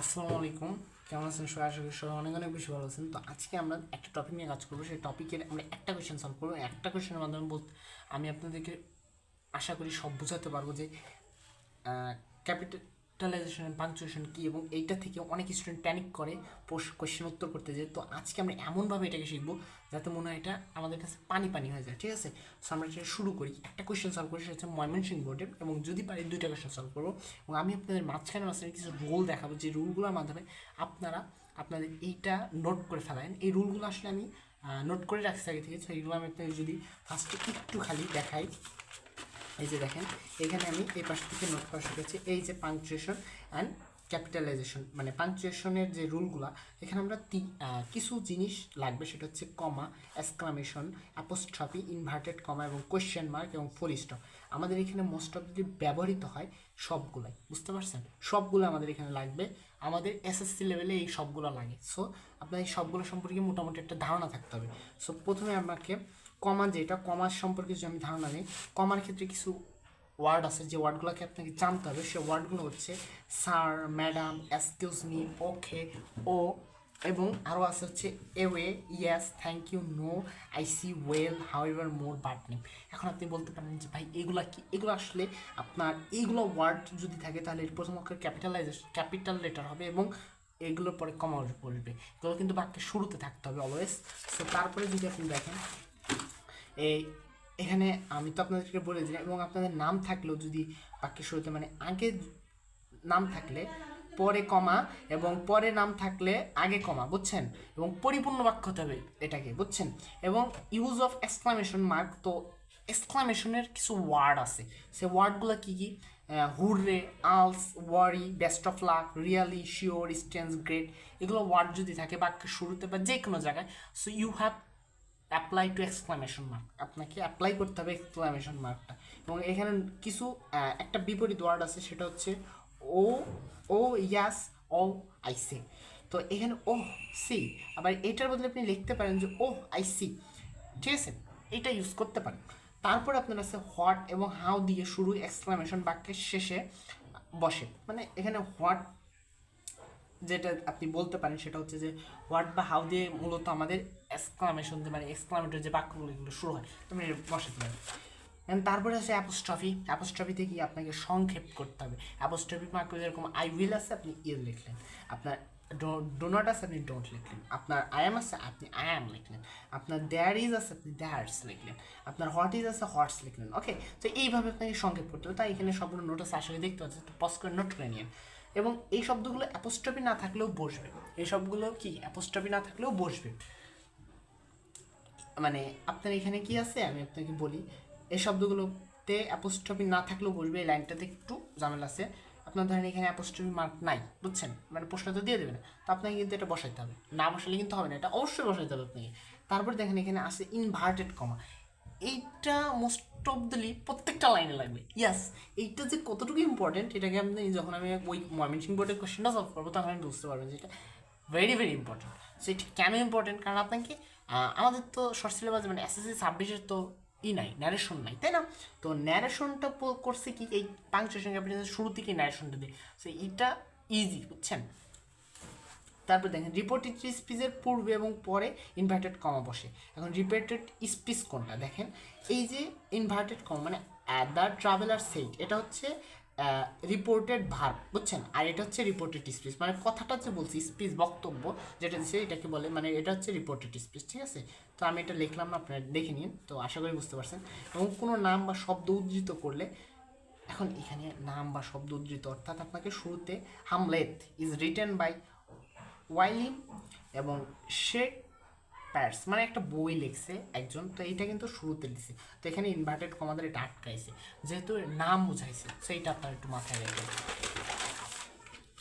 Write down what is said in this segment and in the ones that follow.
আসসালামু আলাইকুম। কেমন আছেন সবাই? আশা করি সবাই অনেক অনেক বেশি ভালো আছেন। তো আজকে আমরা একটা টপিক নিয়ে কাজ করব। সেই টপিকের আমরা একটা কোয়েশ্চেন সলভ করব। একটা কোয়েশ্চেনের মাধ্যমে বলতে আমি আপনাদেরকে আশা করি সব বোঝাতে পারব যে ক্যাপিটালাইজেশন পাংচুয়েশন কী? এবং এইটা থেকে অনেক স্টুডেন্ট প্যানিক করে কোয়েশ্চেন উত্তর করতে যায়। তো আজকে আমরা এমনভাবে এটাকে শিখব যাতে মনে হয় এটা আমাদের কাছে পানি পানি হয়ে যায়, ঠিক আছে? সো আমরা এটা শুরু করি। একটা কোয়েশ্চেন সলভ করি, সেটা হচ্ছে ময়মনসিং বোর্ডের এবং যদি পারি দুইটা কোয়েশ্চেন সলভ করব। এবং আমি আপনাদের মাঝখানে মাঝখানে কিছু রুল দেখাবো, যে রুলগুলোর মাধ্যমে আপনারা আপনাদের এইটা নোট করে ফেলেন এই রুলগুলো আসলে আমি নোট করে রাখছি আগে থেকে। তো এইগুলো আমি আপনাদের যদি ফার্স্টে একটু খালি দেখাই। এই যে দেখেন এখানে আমি এই পাশ থেকে নোট করা শিখেছি এই যে পাংচুয়েশন অ্যান্ড ক্যাপিটালাইজেশন মানে পাংচুয়েশনের যে রুলগুলো এখানে আমরা কিছু জিনিস লাগবে, সেটা হচ্ছে comma exclamation apostrophe inverted comma এবং কোয়েশ্চেন মার্ক এবং ফুল স্টপ আমাদের এখানে মোস্ট অফ দি ব্যবহৃত হয় সবগুলাই, বুঝতে পারছেন? সবগুলো আমাদের এখানে লাগবে। আমাদের এসএসসি লেভেলে এই সবগুলো লাগে। সো আপনার এই সবগুলো সম্পর্কে মোটামুটি একটা ধারণা থাকতে হবে। সো প্রথমে আমাকে কমা যেটা, কমার সম্পর্কে যদি আমি ধারণা নিই, কমার ক্ষেত্রে কিছু ওয়ার্ড আছে যে ওয়ার্ডগুলোকে আপনাকে জানতে হবে। সে ওয়ার্ডগুলো হচ্ছে sir, madam excuse me okay oh এবং আরও আছে হচ্ছে away yes thank you no I see well however more but name এখন আপনি বলতে পারেন যে ভাই, এগুলা কি? এগুলো আসলে আপনার এইগুলো ওয়ার্ড যদি থাকে তাহলে এর প্রথম অক্ষর ক্যাপিটালাইজেশন ক্যাপিটাল লেটার হবে এবং এগুলোর পরে কমা বসবে এগুলো কিন্তু বাক্যের শুরুতে থাকতে হবে অলওয়েজ সো তারপরে যদি আপনি দেখেন এই এখানে আমি তো আপনাদেরকে বলে দিলাম এবং আপনাদের নাম থাকলেও যদি বাক্যের শুরুতে মানে আগে নাম থাকলে, পরে কমা, এবং পরে নাম থাকলে আগে কমা, বুঝছেন? এবং পরিপূর্ণ বাক্য হতে হবে এটাকে, বুঝছেন? এবং ইউজ অফ এক্সক্লামেশন মার্ক তো এক্সক্লামেশনের কিছু ওয়ার্ড আছে। সে ওয়ার্ডগুলো কী কী? Hurray, alas, worry best of luck really sure স্টেন্স great এগুলো ওয়ার্ড যদি থাকে বাক্যের শুরুতে বা যে কোনো জায়গায় so you have apply to exclamation mark আপনাকে অ্যাপ্লাই করতে হবে এক্সক্লামেশন মার্কটা এবং এখানে কিছু একটা বিপরীত ওয়ার্ড আছে, সেটা হচ্ছে ও ও, ইয়াস, ও, আই সি। তো এখানে ও, সি, আবার এটার বদলে আপনি লিখতে পারেন যে ও, আই সি। ঠিক আছে? এটা ইউজ করতে পারেন। তারপর আপনার আছে হোয়াট এবং হাউ দিয়ে শুরু এক্সক্লামেশন বাক্যের শেষে বসে। মানে এখানে হোয়াট যেটা আপনি বলতে পারেন সেটা হচ্ছে যে হোয়াট বা হাউ দিয়ে মূলত আমাদের এক্সক্লামেশন যে মানে এক্সক্লামেটর যে বাক্যগুলো, এগুলো শুরু হয়। তুমি বসাতে পারেন তারপরে আছে অ্যাপোস্ট্রফি অ্যাপোস্ট্রফিতে কি আপনাকে সংক্ষেপ করতে হবে। অ্যাপোস্ট্রফি বাক্য যেরকম আই উইল আছে, আপনি ইল লিখলেন। আপনার ডো আছে, আপনি ডোন্ট লিখলেন। আপনার আই এম আছে, আপনি আই এম লিখলেন। আপনার দেয়ার ইজ আছে, আপনি দেয়ার্স লিখলেন। আপনার হট ইজ আছে হটস লিখলেন। ওকে তো এইভাবে আপনাকে সংক্ষেপ করতে হবে। তাই এখানে সবগুলো নোটিস আসলে দেখতে পাচ্ছেন। তো পজ করে নোট করে নিন এবং এই শব্দগুলো অ্যাপোস্ট্রফি না থাকলেও বসবে। এই সবগুলো কি? অ্যাপোস্ট্রফি না থাকলেও বসবে। মানে আপনার এখানে কি আছে? আমি আপনাকে বলি, এই শব্দগুলোতে অ্যাপোস্ট্রফি না থাকলেও বসবে, এই লাইনটাতে একটু ঝামেলা আছে। আপনার ধরেন এখানে অ্যাপোস্ট্রফি মার্ক নাই, বুঝছেন? মানে প্রশ্ন তো দিয়ে দেবে না তো আপনাকে কিন্তু এটা বসাইতে হবে। না বসালে কিন্তু হবে না, এটা অবশ্যই বসাইতে হবে আপনাকে। তারপর দেখেন এখানে আছে ইনভার্টেড কমা এইটা মোস্ট অফ দ্যলি প্রত্যেকটা লাইনে লাগবে। ইয়াস এইটা যে কতটুকু ইম্পর্টেন্ট এটাকে আপনি যখন আমি ওই ময়মনসিং বোর্ডের কোশ্চেনটা সলভ করব, তখন আমি বুঝতে পারবেন যে এটা ভেরি ভেরি ইম্পর্টেন্ট সো কেন ইম্পর্টেন্ট কারণ আপনাকে আমাদের তো শর্ট সিলেবাস মানে এসএসসি ছাব্বিশের তো ই নাই ন্যারেশন নাই, তাই না? তো ন্যারেশনটা করছে কি? এই পাংচুয়েশন ক্যাপিটাল শুরু থেকে ন্যারেশনটা দিয়ে। সো এটা ইজি বুঝছেন? তারপর দেখেন রিপোর্টেড স্পিচের পূর্বে এবং পরে ইনভার্টেড কমা বসে। এখন রিপোর্টেড স্পিচ কোনটা? দেখেন, এই যে ইনভার্টেড কমা মানে অ্যাট দ্য ট্রাভেলার সেইট এটা হচ্ছে রিপোর্টেড ভার্ব বুঝছেন? আর এটা হচ্ছে রিপোর্টেড স্পিচ মানে কথাটা যে বলছি স্পিচ বক্তব্য, যেটা দিচ্ছে এটাকে বলে মানে এটা হচ্ছে রিপোর্টেড স্পিচ ঠিক আছে? তো আমি এটা লিখলাম না, আপনারা দেখে নিন, তো আশা করি বুঝতে পারছেন। এবং কোনো নাম বা শব্দ উদ্ধৃত করলে, এখন এখানে নাম বা শব্দ উদ্ধৃত, অর্থাৎ আপনাকে শুরুতে Hamlet is written by William এবং শেক প্যার্স মানে একটা বই লিখছে একজন, তো এইটা কিন্তু শুরুতে দিছে। তো এখানে ইনভার্টেড কমাদের এটা আটকাইছে। যেহেতু নাম বুঝাইছে সেইটা আপনার একটু মাথায় রাখবেন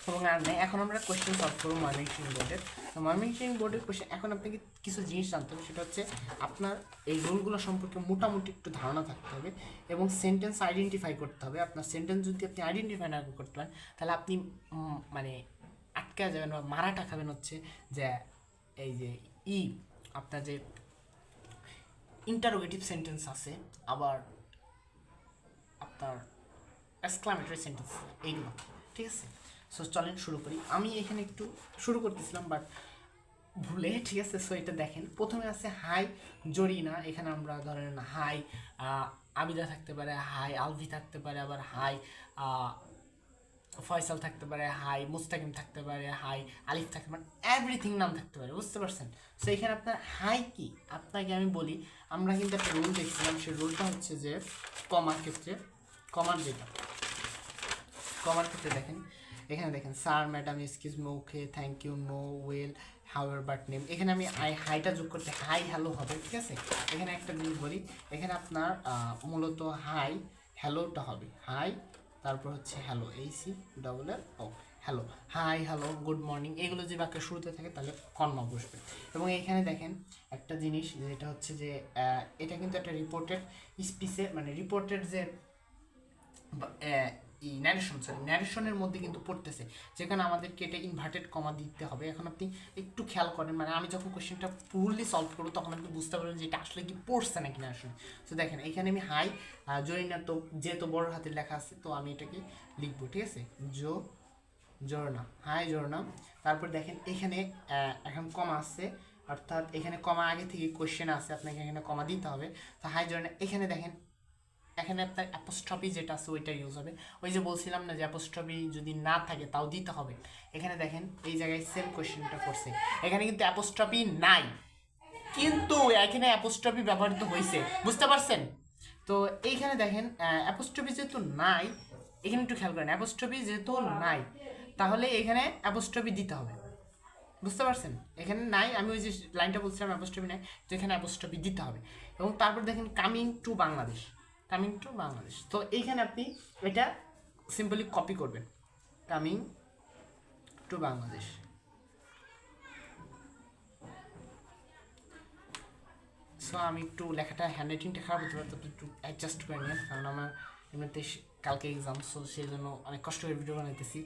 এবং আর নেই। এখন আমরা কোয়েশ্চেন সলভ করব ময়মনসিং বোর্ডের তো ময়মনসিং বোর্ডের কোয়েশ্চেন এখন আপনাকে কিছু জিনিস জানতে হবে। সেটা হচ্ছে আপনার এই রোলগুলো সম্পর্কে মোটামুটি একটু ধারণা থাকতে হবে এবং সেন্টেন্স আইডেন্টিফাই করতে হবে। আপনার সেন্টেন্স যদি আপনি আইডেন্টিফাই না করতে পারেন, তাহলে আপনি মানে আটকা যাবেন বা মারাটা খাবেন হচ্ছে যে এই যে ই, আপনার যে ইন্টারোগেটিভ সেন্টেন্স আছে, আবার আপনার এক্সক্লামেটরি সেন্টেন্স এইগুলো, ঠিক আছে? সো চলেন শুরু করি। আমি এখানে একটু শুরু করতেছিলাম বাট ভুলে, ঠিক আছে? সো এটা দেখেন। প্রথমে আছে, হাই, জরিনা। এখানে আমরা ধরেন, হাই আবিদা থাকতে পারে। হাই, আলভি থাকতে পারে। আবার, হাই ফয়সাল থাকতে পারে, হাই মুস্তাকিম থাকতে পারে, হাই আলিফ থাকতে পারে এভরিথিং নাম থাকতে পারে, বুঝতে পারছেন? সো এখানে আপনার হাই কি? আপনাকে আমি বলি, আমরা কিন্তু একটা রুল দেখছিলাম, সেই রুলটা হচ্ছে যে কমার ক্ষেত্রে, কমার যেটা, কমার ক্ষেত্রে দেখেন, এখানে দেখেন sir madam excuse me okay thank you no well however but name এখানে আমি আই হাইটা যোগ করতে হাই হ্যালো হবে, ঠিক আছে? এখানে একটা জিনিস বলি, এখানে আপনার মূলত হাই হ্যালোটা হবে হাই তারপর হচ্ছে হ্যালো এই C double L O hello hi hello good morning এগুলো যে বাক্যের শুরুতে থাকে তাহলে কর্ম বসবে। এবং এখানে দেখেন একটা জিনিস, যেটা হচ্ছে যে এটা কিন্তু একটা রিপোর্টেড স্পিচে মানে রিপোর্টের যে ন্যারেশন সরি ন্যারেশনের মধ্যে কিন্তু পড়তেছে, যেখানে আমাদেরকে এটা ইনভার্টেড কমা দিতে হবে। এখন আপনি একটু খেয়াল করেন মানে আমি যখন কোশ্চেনটা পুরলি সলভ করব, তখন আপনি বুঝতে পারবেন যে এটা আসলে কি পড়ছে নাকি ন্যারেশন তো দেখেন, এখানে আমি হাই জরিনা তো যেহেতু বড় হাতের লেখা আছে, তো আমি এটাকে লিখব, ঠিক আছে? জো, জোরনা হাই জোরনা। তারপর দেখেন, এখানে এখন কমা আছে, অর্থাৎ এখানে কমা আগে থেকে কোশ্চেন আছে, আপনাকে এখানে কমা দিতে হবে। তো হাই জোরনা, এখানে দেখেন এখানে আপনার অ্যাপোস্ট্রপি যেটা আছে ওইটা ইউজ হবে। ওই যে বলছিলাম না যে অ্যাপোস্ট্রপি যদি না থাকে তাও দিতে হবে। এখানে দেখেন এই জায়গায় সেম কোশ্চেনটা করছে। এখানে কিন্তু অ্যাপোস্ট্রপি নাই। কিন্তু এখানে অ্যাপোস্ট্রপি ব্যবহৃত হয়েছে বুঝতে পারছেন? তো এইখানে দেখেন অ্যাপোস্ট্রপি যেহেতু নাই, এখানে একটু খেয়াল করেন অ্যাপোস্ট্রপি যেহেতু নাই, তাহলে এখানে অ্যাপোস্ট্রপি দিতে হবে। বুঝতে পারছেন? এখানে নাই, আমি ওই যে লাইনটা বলছিলাম অ্যাপোস্ট্রপি নাই, তো এখানে অ্যাপোস্ট্রপি দিতে হবে। এবং তারপর দেখেন coming to Bangladesh. Coming to Bangladesh তো এইখানে আপনি এটা সিম্পলি কপি করবেন। কামিং টু বাংলাদেশ সো আমি একটু লেখাটা হ্যান্ড রাইটিংটা খারাপ হতে পারে তো একটু অ্যাডজাস্ট করে নিন কারণ আমার এমনিতে কালকে এক্সাম সো সেই জন্য অনেক কষ্ট করে ভিডিও বানাইতেছি।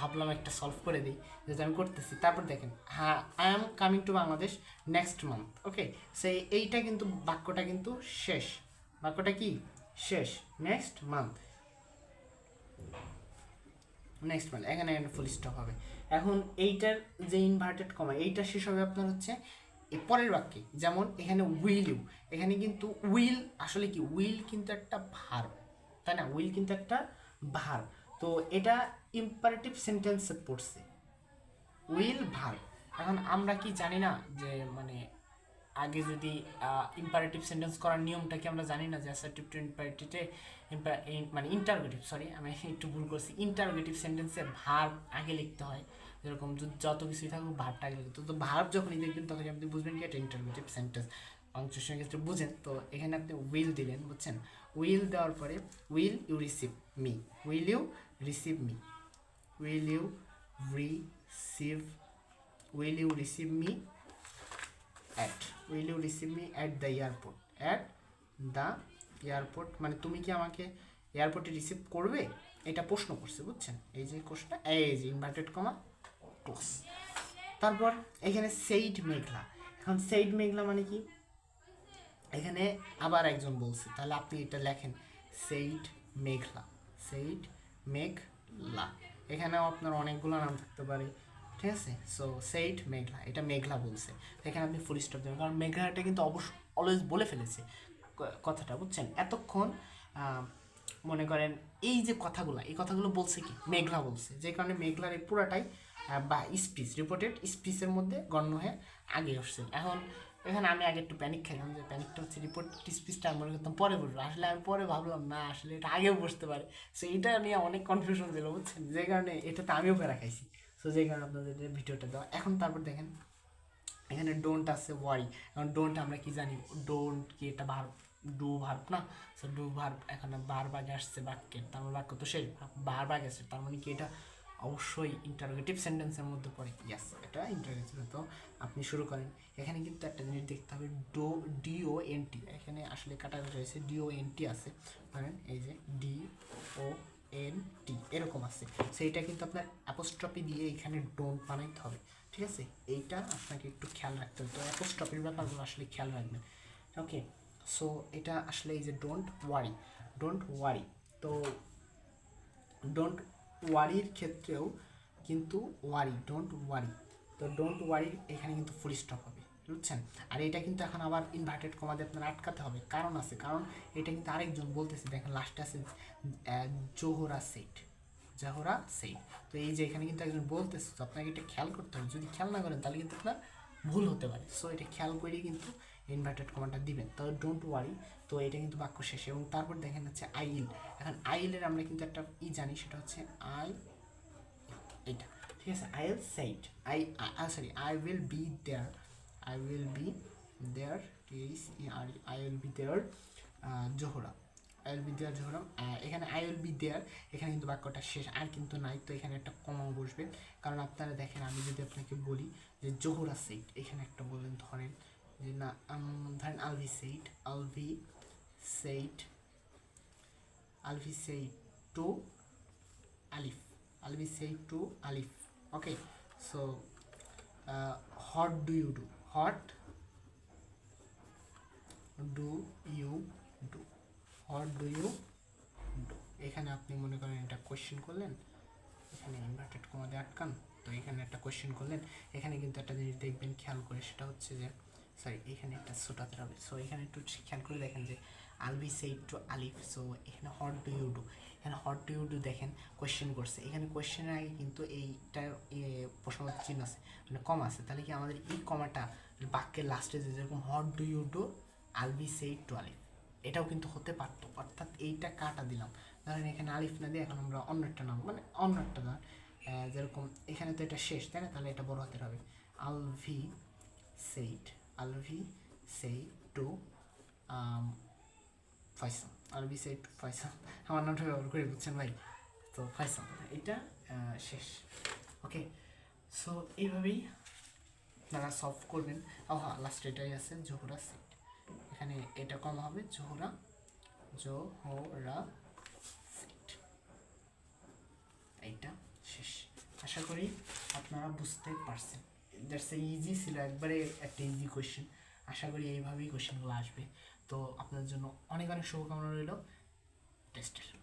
ভাবলাম একটা সলভ করে দিই, যেহেতু আমি করতেছি। তারপর দেখেন হ্যাঁ I am coming to Bangladesh next month okay সেই এইটা কিন্তু, বাক্যটা কিন্তু শেষ। বাক্যটা কি? শেষ। নেক্সট মান্থ নেক্সট মান্থ এখানে ফুল স্টপ হবে। এখন এইটার যে ইনভার্টেড কমা এইটা শেষ হবে আপনার হচ্ছে পরের বাক্যে। যেমন এখানে উইল ইউ এখানে কিন্তু উইল আসলে কি? উইল কিন্তু একটা ভার তাই না? উইল কিন্তু একটা ভার তো এটা ইম্পারেটিভ সেন্টেন্সে পড়ছে। উইল ভার এখন আমরা কি জানি না যে মানে আগে যদি ইম্পারেটিভ সেন্টেন্স করার নিয়মটা কি আমরা জানি না যে অ্যাসার্টিভ টু ইম্পারেটিভে মানে ইন্টারোগেটিভ সরি আমি একটু ভুল করছি। ইন্টারোগেটিভ সেন্টেন্সে ভার আগে লিখতে হয়। যেরকম যত কিছুই থাকুক ভাবটা আগে লিখতে। তো ভার্ব যখনই দেখবেন তখন আপনি বুঝবেন কি এটা ইন্টারোগেটিভ সেন্টেন্স পাংচুয়েশনের ক্ষেত্রে বুঝেন। তো এখানে আপনি উইল দিলেন, বুঝছেন? উইল দেওয়ার পরে will you receive me will you receive me will you receive will you receive me? At, will you receive me at the airport? At the airport মানে তুমি কি আমাকে এয়ারপোর্টে রিসিভ করবে? এটা প্রশ্ন করছে, বুঝছেন? এই যে কোশ্চেনটা এই যে ইনভার্টেড কমা ক্লোজ তারপর এখানে সেইড মেঘলা। এখন সেইড মেঘলা মানে কি? এখানে আবার একজন বলছে, তাহলে আপনি এটা লেখেন সেইড মেঘলা সেইড মেঘলা। এখানেও আপনার অনেকগুলো নাম থাকতে পারে। ঠিক আছে? সো সেইট মেঘলা, এটা মেঘলা বলছে। এখানে আপনি ফুল স্টপ দেবেন। কারণ মেঘলাটা কিন্তু অবশ্য অলওয়েজ বলে ফেলেছে কথাটা, বুঝছেন? এতক্ষণ মনে করেন এই যে কথাগুলো, এই কথাগুলো বলছে কি? মেঘলা বলছে। যে কারণে মেঘলার এই পুরাটাই বা স্পিচ রিপোর্টেড স্পিচের মধ্যে গণ্য হয়ে আগে আসছে। এখন, এখানে আমি আগে একটু প্যানিক খেলাম যে প্যানিকটা হচ্ছে রিপোর্ট স্পিচটা আমি মনে করতাম পরে বলব। আসলে আমি পরে ভাবলাম, না, আসলে এটা আগেও বসতে পারে। সো এটা নিয়ে অনেক কনফিউশন ছিল, বুঝছেন? যে কারণে এটাতে আমিও প্যারা খাইছি। সো যে কারণে আপনাদের ভিডিওটা দেওয়া, এখন তারপর দেখেন, এখানে ডোন্ট আছে ওয়ারি এখন ডোন্ট আমরা কি জানি? ডোন্ট কি এটা ভার ডু ভার্ব না? সো ডু ভার্ব এখানে বার বাগে আসছে বাক্যে, তার মানে বাক্য তো শেষ বার বাগে আসছে, তার মানে কি এটা অবশ্যই ইন্টারোগেটিভ সেন্টেন্সের মধ্যে পড়ে। ইয়াস এটা ইন্টারোগেটিভ তো আপনি শুরু করেন। এখানে কিন্তু একটা জিনিস দেখতে হবে ডো ডিও এন টি এখানে আসলে কাটাকাটি রয়েছে ডিও এন টি আছে। ধরেন এই যে ডি ও এন টি এরকম আছে। সেইটা কিন্তু আপনার অ্যাপোস্ট্রপি দিয়ে এখানে ডোন্ট বানাইতে হবে। ঠিক আছে? এইটা আপনাকে একটু খেয়াল রাখতে হবে। তো অ্যাপোস্ট্রপির ব্যাপারগুলো আসলে খেয়াল রাখবেন। ওকে সো এটা আসলে এই যে ডোন্ট ওয়ারি ডোন্ট ওয়ারি তো ডোন্ট ওয়ারির ক্ষেত্রেও কিন্তু ওয়ারি ডোন্ট ওয়ারি তো ডোন্ট ওয়ারি এখানে কিন্তু ফুল স্টপ হবে। বুঝছেন? আর এটা কিন্তু এখন আবার ইনভার্টেড কমাতে আপনার আটকাতে হবে। কারণ আছে, কারণ এটা কিন্তু আরেকজন বলতেছে, দেখেন লাস্টে আছে জোহরা সেট জাহরা সেই তো এই যে এখানে কিন্তু একজন বলতেছে, তো আপনাকে এটা খেয়াল করতে হবে। যদি খেয়াল না করেন, তাহলে কিন্তু আপনার ভুল হতে পারে। সো এটা খেয়াল করে কিন্তু ইনভার্টেড কমাটা দিবেন। তো ডোন্ট ওয়ারি তো এটা কিন্তু বাক্য শেষ। এবং তারপর দেখেন হচ্ছে আইল। এখন আইলের আমরা কিন্তু একটা ই জানি, সেটা হচ্ছে আই এটা ঠিক আছে? I will said I sorry I will be there I will be there R I will be there Zohra I will be there Zohra এখানে আই উইল বি দেয়ার এখানে কিন্তু বাক্যটা শেষ, আর কিন্তু নাই, তো এখানে একটা কমাও বসবে। কারণ আপনারা দেখেন, আমি যদি আপনাকে বলি যে জোহরা সেইট এখানে একটা বললেন ধরেন যে না ধরেন আলভি সেইট আল আলভি সেইট আল Alvi said to alif i'll said to Alif okay so so do you do? You do you do? you do you do? এখানে আপনি মনে করেন এটা কোশ্চেন করলেন, এখানে ইনভার্টেড কমাতে আটকান, তো এখানে একটা কোয়েশ্চেন করলেন, এখানে কিন্তু একটা জিনিস দেখবেন, খেয়াল করে, সেটা হচ্ছে যে সরি এখানে একটা ছোটাতে হবে সো এখানে একটু খেয়াল করে দেখেন যে Albi said to Alif so এখানে হট ডু ইউ ডু এখানে হট ডু ইউ ডু দেখেন কোয়েশ্চেন করছে। এখানে কোয়েশ্চেনের আগে কিন্তু এইটার প্রশ্নবোধক চিহ্ন আছে মানে কম আছে। তাহলে কি আমাদের এই কমাটা বাক্যের লাস্টে যে যেরকম what do you do Albi said to Alif এটাও কিন্তু হতে পারতো। অর্থাৎ এইটা কাটা দিলাম। ধরেন এখানে আলিফ না দিয়ে এখন আমরা অন্য একটা নাম মানে অন্য একটা ধর যেরকম এখানে তো এটা শেষ, তাই না? তাহলে এটা বড় হাতের হবে। আলভি সেইট আলভি সেই টু ফয়সাল আলভি সেই টু ফয়সাল আমার নামটা ব্যবহার করে বুঝছেন ভাই? তো ফয়সাল এটা শেষ। ওকে সো এইভাবেই আপনারা সলভ করবেন। ও হ্যাঁ লাস্ট এটাই আছে, জোহরা সেট এখানে এটা কম হবে, জোহরা জোহরা সেট এইটা শেষ। আশা করি আপনারা বুঝতে পারছেন। দ্যাটস এ ইজি ছিল, একবারে একটা ইজি কোয়েশ্চেন আশা করি এইভাবেই কোয়েশ্চেনগুলো আসবে। তো আপনাদের জন্য অনেক অনেক শুভকামনা রইল। টেস্টের